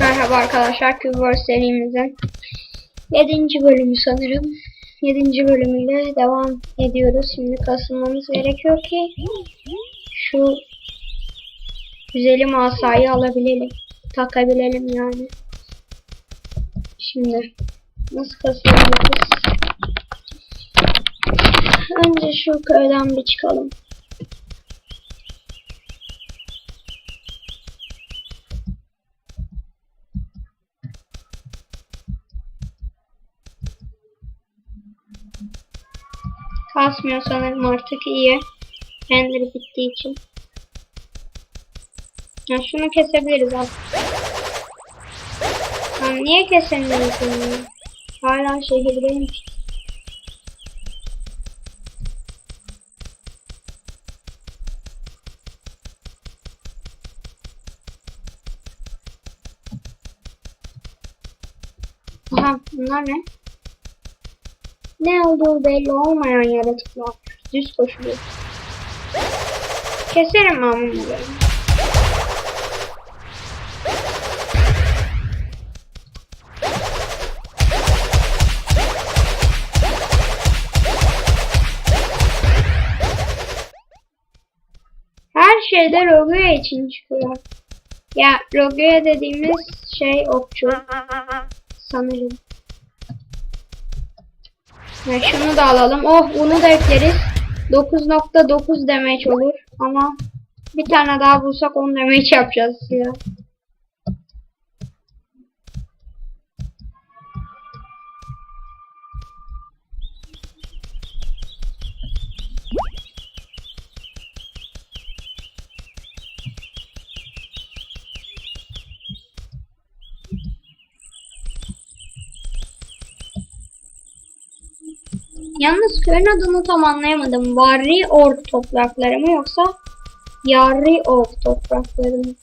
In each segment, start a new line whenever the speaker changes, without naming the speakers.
Merhaba arkadaşlar, Kübor serimizin 7. bölümü sanırım. 7. bölümüyle devam ediyoruz. Şimdi kasılmamız gerekiyor ki şu güzelim asayı alabilelim. Takabilelim yani. Şimdi nasıl kasılıyoruz? Önce şu köyden bir çıkalım. Kasmıyor sanırım artık iyi. Render bittiği için. Ya şunu kesebiliriz aslında. Ya niye kesemiyoruz bunu? Hala şehirdeyim. Aha bunlar ne? Ne olduğu belli olmayan yaratıklar. Düz koşuyor. Keserim ben. Her şeyde Roguya için çıkıyor. Ya Roguya dediğimiz şey okçu. Sanırım. Ya şunu da alalım. Oh bunu da ekleriz. 9.9 damage olur. Ama bir tane daha bulsak 10 damage yapacağız ya. Yalnız köyün adını tam anlayamadım. Varri Ork toprakları mı yoksa Yarri Ork toprakları mı?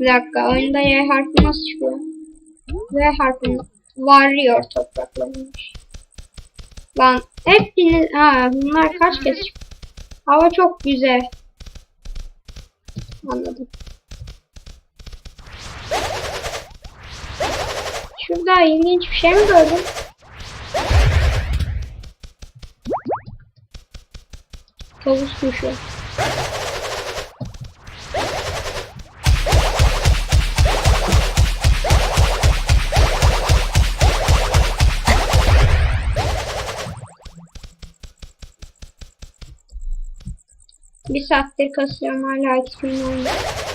Bir dakika oyunda Y harfi nasıl çıkıyor? Y harfi Warrior topraklarıymış. Lan hepiniz ha bunlar kaç kez çıktı? Hava çok güzel. Anladım. Şurada ilginç bir şey mi gördüm? Tavus kuşu. Bir saattir kasıyorum hala XP'nin olmuş.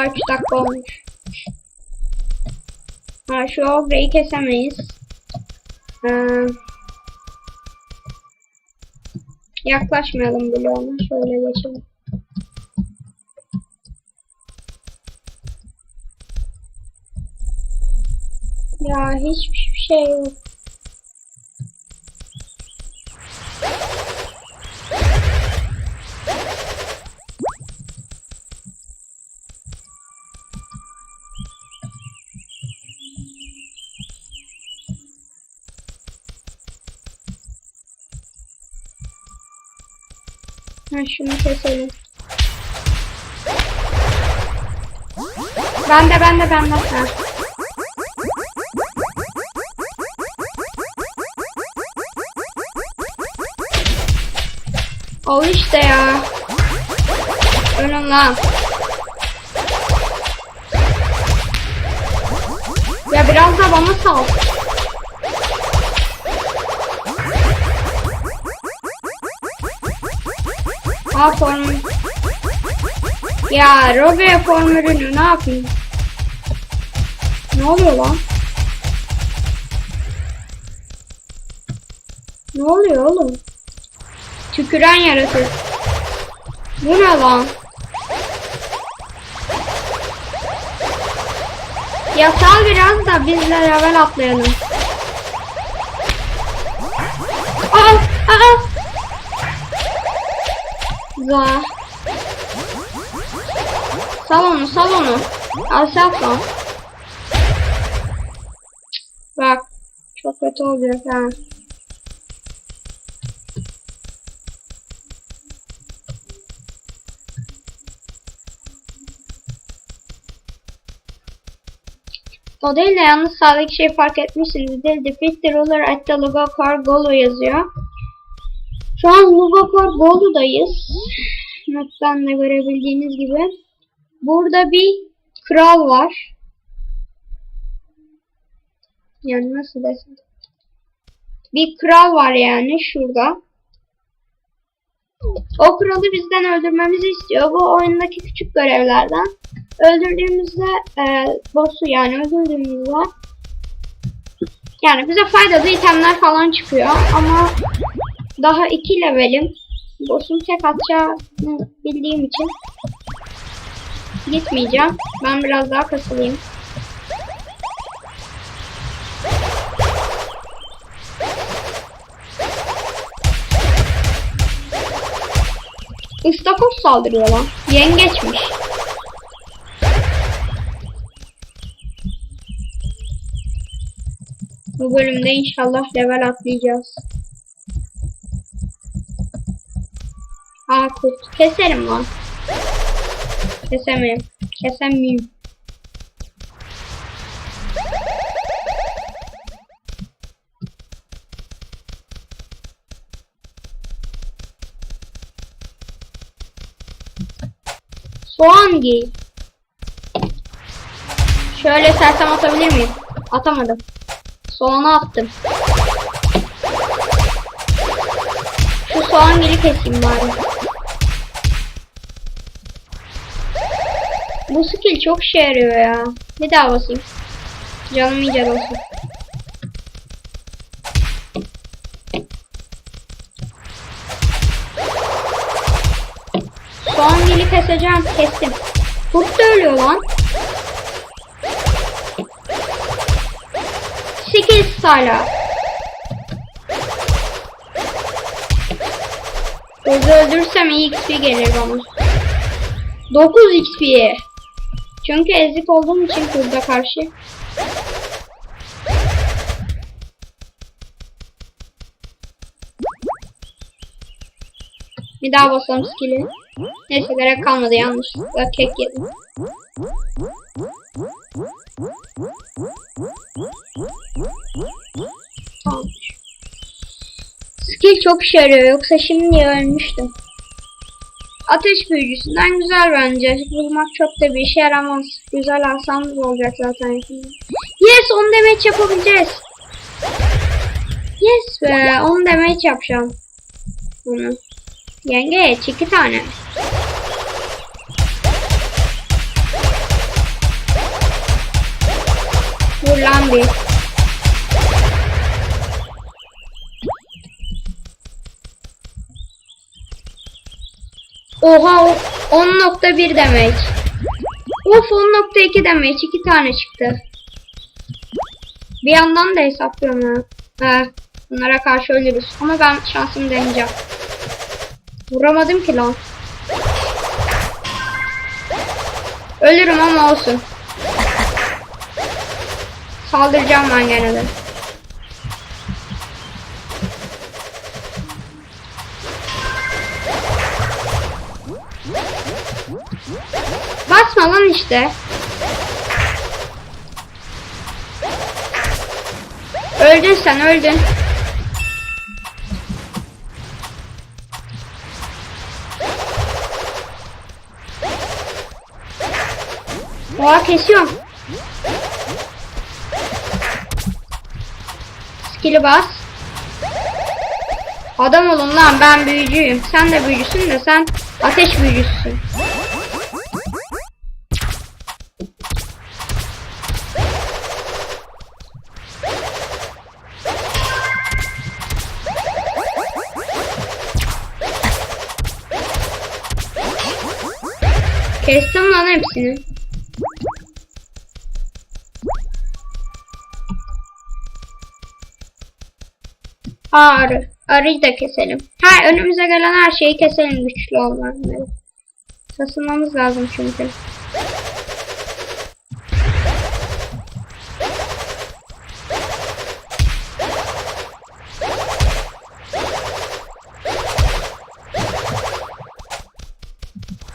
Daha 3 dakika olmuş. Ha, şu ogreyi kesemeyiz. Ee, yaklaşmayalım bile ona. Şöyle geçelim. Ya hiçbir şey yok. Ha şunu keselim. Ben de ben de ben de. Ha. Al işte ya. Ölün lan. Ya biraz da bana sal. Aa formül. Ya Robe formülünü ne yapayım? Ne oluyor lan? Ne oluyor oğlum? Tüküren yaratık. Bu ne lan? Ya sal biraz da biz de level atlayalım. Aa, aa. Hamza. Sal onu sal onu. Aşağı sal. Bak. Çok kötü olacak ha. O değil de yalnız sağdaki şey fark etmişsiniz. Değil de Fit Roller at the logo car golo yazıyor. Şu an Lugakar Golo'dayız. Map'ten de görebildiğiniz gibi. Burada bir kral var. Yani nasıl desem. Bir kral var yani şurada. O kralı bizden öldürmemizi istiyor. Bu oyundaki küçük görevlerden. Öldürdüğümüzde e, boss'u yani öldürdüğümüzde yani bize faydalı itemler falan çıkıyor ama daha iki levelim. Boss'un tek atacağını bildiğim için gitmeyeceğim. Ben biraz daha kasılayım. Istakoz saldırıyor lan. Yengeçmiş. Bu bölümde inşallah level atlayacağız. Aa kurt. Keserim lan. Kesemeyim. Kesemeyim. Soğan giy. Şöyle sersem atabilir miyim? Atamadım. Soğanı attım. Şu soğan gili keseyim bari. Bu skill çok işe yarıyor ya. Bir daha basayım. Canım iyice olsun. Soğan gili keseceğim. Kestim. Kurt da ölüyor lan. 8 hala. Gözü öldürürsem iyi XP gelir bana. 9 XP. Çünkü ezik olduğum için kurda karşı. Bir daha basalım skill'i. Neyse gerek kalmadı yanlışlıkla kek yedim. Skill çok işe yarıyor yoksa şimdi ölmüştüm. Ateş büyücüsünden güzel bence. Vurmak çok da bir işe yaramaz. Güzel alsam olacak zaten. Yes 10 damage yapabileceğiz. Yes be 10 damage yapacağım. Bunu. Yengeç iki tane. Vur lan bir. Oha 10.1 demek. Of 10.2 demek. iki tane çıktı. Bir yandan da hesaplıyorum ha. Ha, bunlara karşı ölürüz. Ama ben şansımı deneyeceğim. Vuramadım ki lan. Ölürüm ama olsun. Saldıracağım ben gene de. Basma lan işte. Öldün sen öldün. Oha kesiyorum. Skill'i bas. Adam olun lan ben büyücüyüm. Sen de büyücüsün de sen ateş büyücüsün. Aa, arı. Arıyı da keselim. Ha önümüze gelen her şeyi keselim güçlü olanları. Sasınmamız lazım çünkü.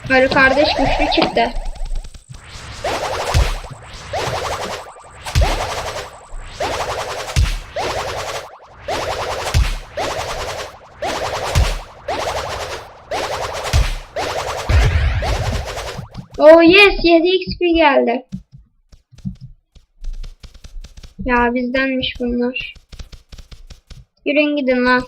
Arı kardeş güçlü çıktı. Oh yes 7 XP geldi. Ya bizdenmiş bunlar. Yürüyün gidin lan.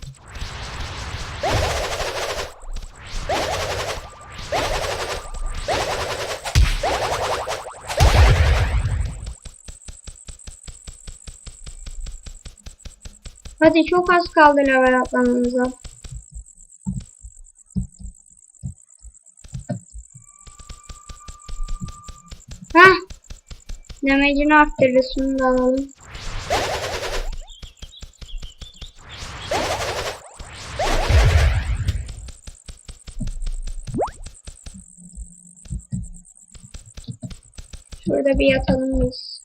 Hadi çok az kaldı level atlamamıza. Damage'ini arttırdı. Da alalım. Şurada bir yatalım biz.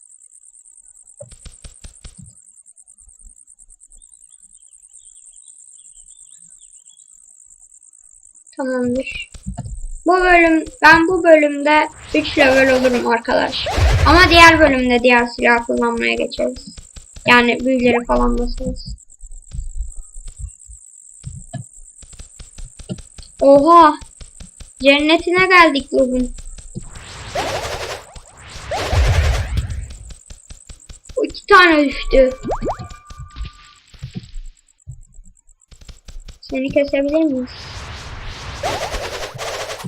Tamamdır. Bu bölüm ben bu bölümde 3 level olurum arkadaş. Ama diğer bölümde diğer silah kullanmaya geçeriz. Yani büyüleri falan basarız. Oha! Cennetine geldik. O iki tane düştü. Seni kesebilir miyiz?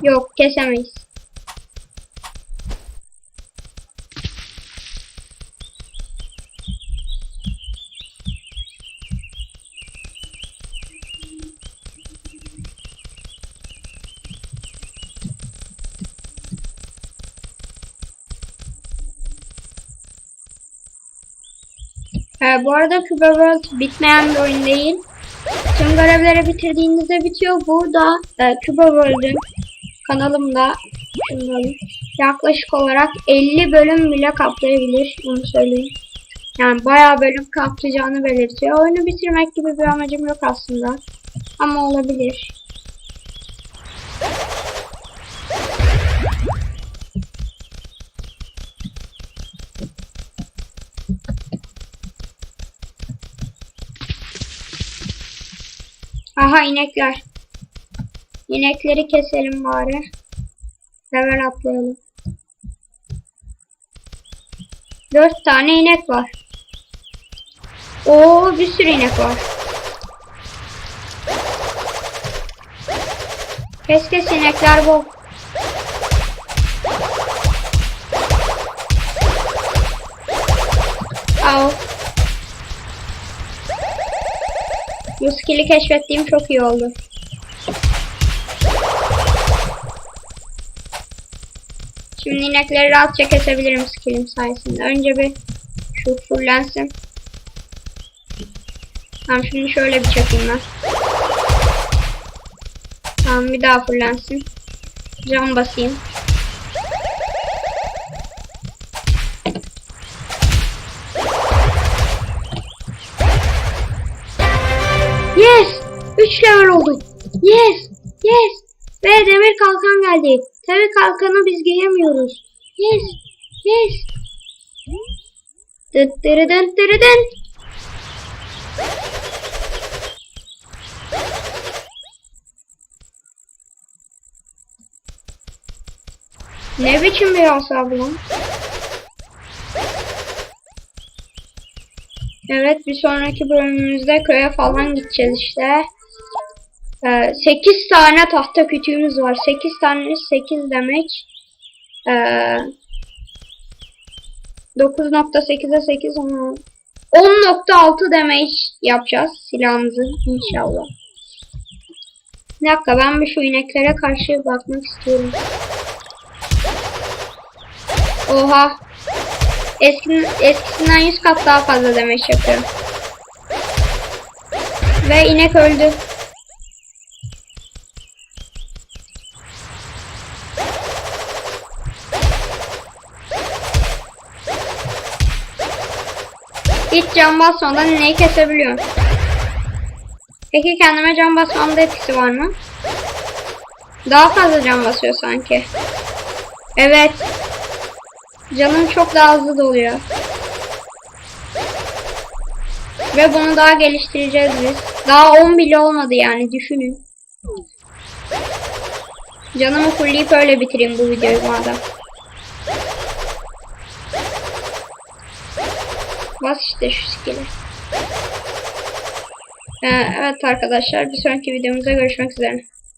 Yok kesemeyiz. Ee, bu arada Cube World bitmeyen bir oyun değil. Tüm görevleri bitirdiğinizde bitiyor. Burada e, Cube World'ün kanalımda yaklaşık olarak 50 bölüm bile kaplayabilir. Onu söyleyeyim. Yani bayağı bölüm kaplayacağını belirtiyor. Oyunu bitirmek gibi bir amacım yok aslında. Ama olabilir. Aha inekler. İnekleri keselim bari. Level atlayalım. Dört tane inek var. Oo bir sürü inek var. Kes kes inekler bol. Al. Bu skill'i keşfettiğim çok iyi oldu. Şimdi inekleri rahatça kesebilirim skill'im sayesinde. Önce bir şu fullensin. Tamam şimdi şöyle bir çakayım ben. Tamam bir daha fullensin. Can basayım. 3 level olduk. Yes! Yes! Ve demir kalkan geldi. Demir kalkanı biz giyemiyoruz. Yes! Yes! Dıt dırı dın. Ne biçim bir asa bu lan? Evet bir sonraki bölümümüzde köye falan gideceğiz işte. Ee, 8 tane tahta kütüğümüz var. 8 tane 8 demek. Ee, 9.8'e 8 10 10.6 demek yapacağız silahımızı inşallah. Bir dakika ben bir şu ineklere karşı bakmak istiyorum. Oha. Eskinin, eskisinden 100 kat daha fazla demek yapıyorum. Ve inek öldü. Can basmadan ineği kesebiliyorum. Peki kendime can basmamda etkisi var mı? Daha fazla can basıyor sanki. Evet. Canım çok daha hızlı doluyor. Ve bunu daha geliştireceğiz biz. Daha 10 bile olmadı yani düşünün. Canımı fullleyip öyle bitireyim bu videoyu madem. İşte şu skill'i. Evet arkadaşlar bir sonraki videomuzda görüşmek üzere.